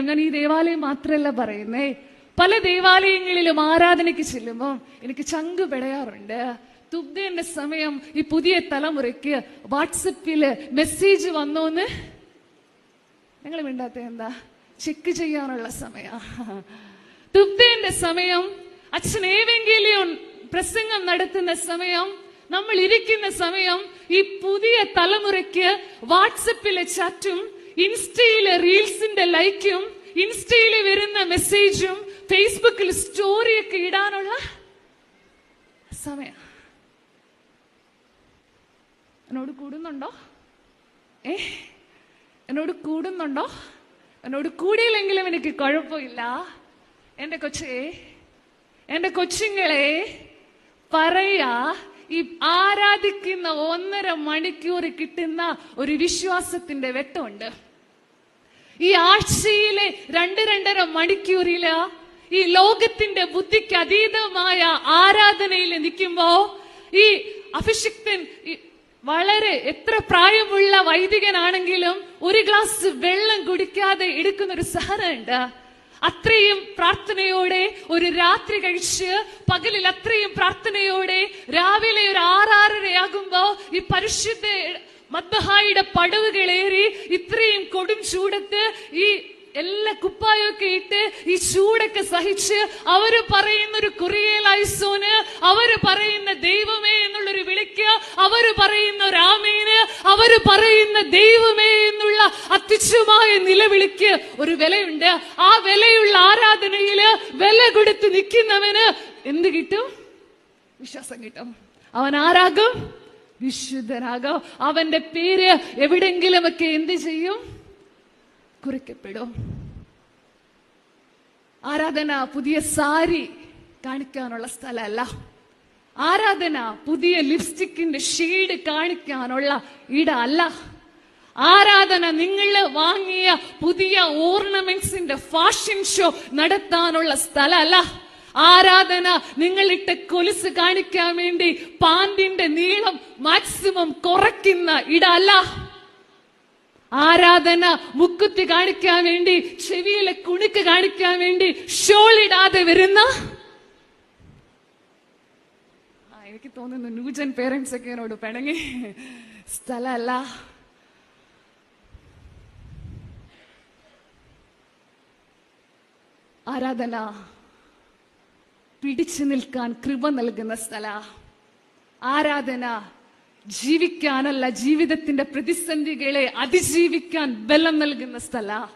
ഞാൻ ഈ ദേവാലയം മാത്രമല്ല പറയുന്നേ. പല ദേവാലയങ്ങളിലും ആരാധനയ്ക്ക് ചെല്ലുമ്പോൾ എനിക്ക് ചങ്ക് പെടയാറുണ്ട്. തുബ്ദേന്റെ സമയം ഈ പുതിയ തലമുറയ്ക്ക് വാട്സപ്പിൽ മെസ്സേജ് വന്നോന്ന്. നിങ്ങൾ മിണ്ടാത്ത എന്താ? ചെക്ക് ചെയ്യാനുള്ള സമയ. തുബ്ദേന്റെ സമയം അച്ഛൻ ഏവെങ്കിലും പ്രസംഗം നടത്തുന്ന സമയം നമ്മൾ ഇരിക്കുന്ന സമയം ഈ പുതിയ തലമുറയ്ക്ക് വാട്സപ്പിലെ ചാറ്റും ഇൻസ്റ്റയിലെ റീൽസിന്റെ ലൈക്കും ഇൻസ്റ്റയിൽ വരുന്ന മെസ്സേജും ഫേസ്ബുക്കിൽ സ്റ്റോറിയൊക്കെ ഇടാനുള്ള സമയം. എന്നോട് കൂടുന്നുണ്ടോ? ഏ? എന്നോട് കൂടുന്നുണ്ടോ? എന്നോട് കൂടിയില്ലെങ്കിലും എനിക്ക് കുഴപ്പമില്ല. എന്റെ കൊച്ചേ എന്റെ കൊച്ചുങ്ങളെ പറയാ ഈ ആരാധിക്കുന്ന ഒന്നര മണിക്കൂർ കിട്ടുന്ന ഒരു വിശ്വാസത്തിന്റെ വെട്ടമുണ്ട്. ഈ ആഴ്ചയിലെ രണ്ട് രണ്ടര മണിക്കൂറില ഈ ലോകത്തിന്റെ ബുദ്ധിക്ക് അതീതമായ ആരാധനയിൽ നിൽക്കുമ്പോ ഈ അഭിഷിക്തൻ വളരെ എത്ര പ്രായമുള്ള വൈദികനാണെങ്കിലും ഒരു ഗ്ലാസ് വെള്ളം കുടിക്കാതെ എടുക്കുന്ന ഒരു സഹനമുണ്ട്. അത്രയും പ്രാർത്ഥനയോടെ ഒരു രാത്രി കഴിച്ച് പകലിൽ അത്രയും പ്രാർത്ഥനയോടെ രാവിലെ ഒരു ആറാറരയാകുമ്പോ ഈ പരിശുദ്ധ മദ്ബഹായിയുടെ പടവുകളേറി ഇത്രയും കൊടും ചൂടത്ത് ഈ എല്ലാ കുപ്പായൊക്കെ ഇട്ട് ഈ ചൂടൊക്കെ സഹിച്ച് അവർ പറയുന്ന ഒരു കുറിയലായിസോന് അവർ പറയുന്ന ദൈവമേ എന്നുള്ളൊരു വിളിക്ക് അവർ പറയുന്ന രാമേന് അവർ പറയുന്ന ദൈവമേ എന്നുള്ള അത്യുച്ഛമായ നിലവിളിക്ക് ഒരു വിലയുണ്ട്. ആ വിലയുള്ള ആരാധനയിൽ വില കൊടുത്ത് നിൽക്കുന്നവന് എന്ത് കിട്ടും? വിശ്വാസം കിട്ടും. അവൻ ആരാകും? വിശുദ്ധനാകും. അവന്റെ പേര് എവിടെങ്കിലും ഒക്കെ എന്ത് ചെയ്യും? കുറിക്കപ്പെടും. ആരാധന പുതിയ സാരി കാണിക്കാനുള്ള സ്ഥലമല്ല. ആരാധന പുതിയ ലിപ്സ്റ്റിക്കിന്റെ ഷെയ്ഡ് കാണിക്കാനുള്ള ഇട അല്ല ആരാധന നിങ്ങൾ വാങ്ങിയ പുതിയ ഓർണമെന്റ്സിന്റെ ഫാഷൻ ഷോ നടത്താനുള്ള സ്ഥലമല്ല. ആരാധന നിങ്ങളിട്ട കൊലുസ് കാണിക്കാൻ വേണ്ടി പാണ്ടിന്റെ നീളം മാക്സിമം കുറയ്ക്കുന്ന ഇടല്ല ആരാധന മുക്കുത്തി കാണിക്കാൻ വേണ്ടി ചെവിയിലെ കുണുക്ക് കാണിക്കാൻ വേണ്ടി ഷോളിടാതെ വരുന്ന? എനിക്ക് തോന്നുന്നു ന്യൂജൻ പേരൻസ് ഒക്കെ എന്നോട് പിണങ്ങി. സ്ഥലമല്ല. ആരാധന. പിടിച്ചു നിൽക്കാൻ കൃപ നൽകുന്ന സ്ഥല. ആരാധന ജീവിക്കാനല്ല ജീവിതത്തിന്റെ പ്രതിസന്ധികളെ അതിജീവിക്കാൻ ബലം നൽകുന്ന സ്ഥല.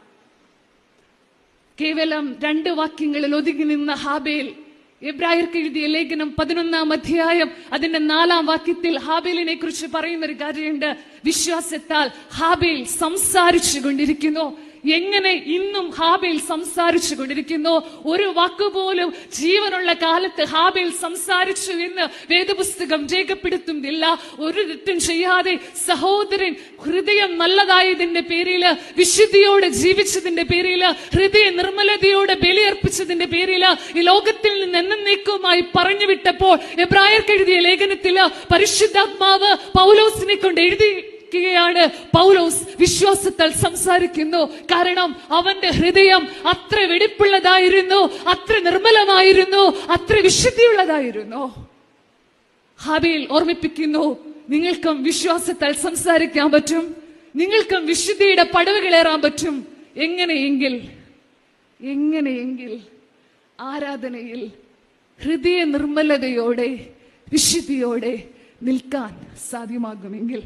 കേവലം രണ്ട് വാക്യങ്ങളിൽ ഒതുങ്ങി നിന്ന ഹാബേൽ എബ്രായർക്ക് എഴുതിയ ലേഖനം പതിനൊന്നാം അധ്യായം അതിന്റെ നാലാം വാക്യത്തിൽ ഹാബേലിനെ കുറിച്ച് പറയുന്ന ഒരു കാര്യമുണ്ട്. വിശ്വാസത്താൽ ഹാബേൽ സംസാരിച്ചു കൊണ്ടിരിക്കുന്നു. എങ്ങനെ ഇന്നും ഹാബേൽ സംസാരിച്ചു കൊണ്ടിരിക്കുന്നു? ഒരു വാക്കുപോലും ജീവനുള്ള കാലത്ത് ഹാബേൽ സംസാരിച്ചു എന്ന് വേദപുസ്തകം രേഖപ്പെടുത്തുന്നില്ല. ഒരു തെറ്റും ചെയ്യാതെ സഹോദരൻ ഹൃദയം നല്ലതായതിന്റെ പേരിൽ വിശുദ്ധിയോടെ ജീവിച്ചതിന്റെ പേരിൽ ഹൃദയ നിർമ്മലതയോടെ ബലിയർപ്പിച്ചതിന്റെ പേരിൽ ഈ ലോകത്തിൽ നിന്ന് എന്നേക്കുമായി പറഞ്ഞു വിട്ടപ്പോൾ എഴുതിയ ലേഖനത്തിൽ പരിശുദ്ധാത്മാവ് പൗലോസിനെ കൊണ്ട് എഴുതി ാണ് പൗലോസ് വിശ്വാസത്താൽ സംസാരിക്കുന്നു. കാരണം അവന്റെ ഹൃദയം അത്ര വെടിപ്പുള്ളതായിരുന്നു അത്ര നിർമ്മലമായിരുന്നു അത്ര വിശുദ്ധിയുള്ളതായിരുന്നു. ഹാബിയിൽ ഓർമ്മിപ്പിക്കുന്നു നിങ്ങൾക്കും വിശ്വാസത്താൽ സംസാരിക്കാൻ പറ്റും. നിങ്ങൾക്കും വിശുദ്ധിയുടെ പടവുകളേറാൻ പറ്റും. എങ്ങനെയെങ്കിൽ എങ്ങനെയെങ്കിൽ ആരാധനയിൽ ഹൃദയ നിർമ്മലതയോടെ വിശുദ്ധിയോടെ നിൽക്കാൻ സാധ്യമാകുമെങ്കിൽ